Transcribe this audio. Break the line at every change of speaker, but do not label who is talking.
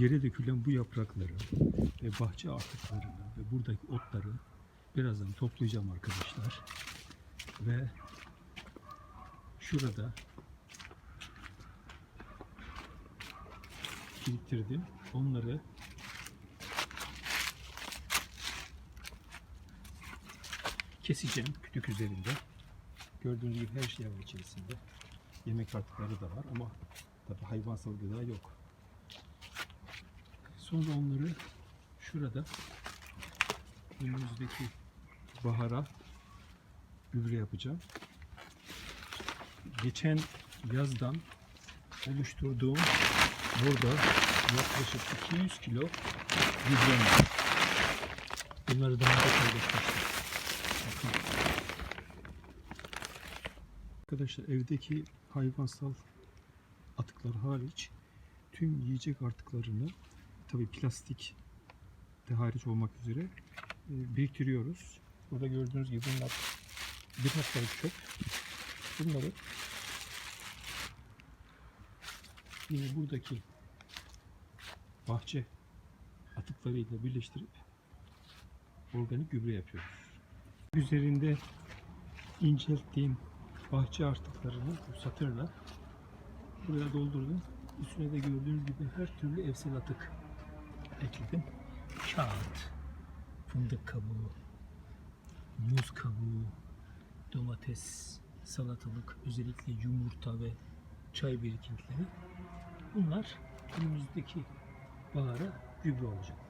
yere dökülen bu yaprakları ve bahçe artıklarını ve buradaki otları birazdan toplayacağım arkadaşlar. Ve şurada biriktirdim. Onları keseceğim kütük üzerinde. Gördüğünüz gibi her şey var içerisinde. Yemek artıkları da var ama tabi hayvansal gıda yok. Sonra onları şurada önümüzdeki bahara gübre yapacağım. Geçen yazdan oluşturduğum burada yaklaşık 200 kilo gübrem var. Bunları daha da paylaşmıştım. Arkadaşlar evdeki hayvansal atıklar hariç tüm yiyecek artıklarını tabi plastik de hariç olmak üzere e, biriktiriyoruz. Burada gördüğünüz gibi bunlar bir haftalık çöp. Bunları yine buradaki bahçe atıklarıyla birleştirip organik gübre yapıyoruz. Üzerinde incelttiğim bahçe artıklarını bu satırla buraya doldurdum. Üstüne de gördüğünüz gibi her türlü evsel atık ekledim. Kağıt, fındık kabuğu, muz kabuğu, domates, salatalık, özellikle yumurta ve çay birikintileri. Bunlar önümüzdeki bahara gübre olacak.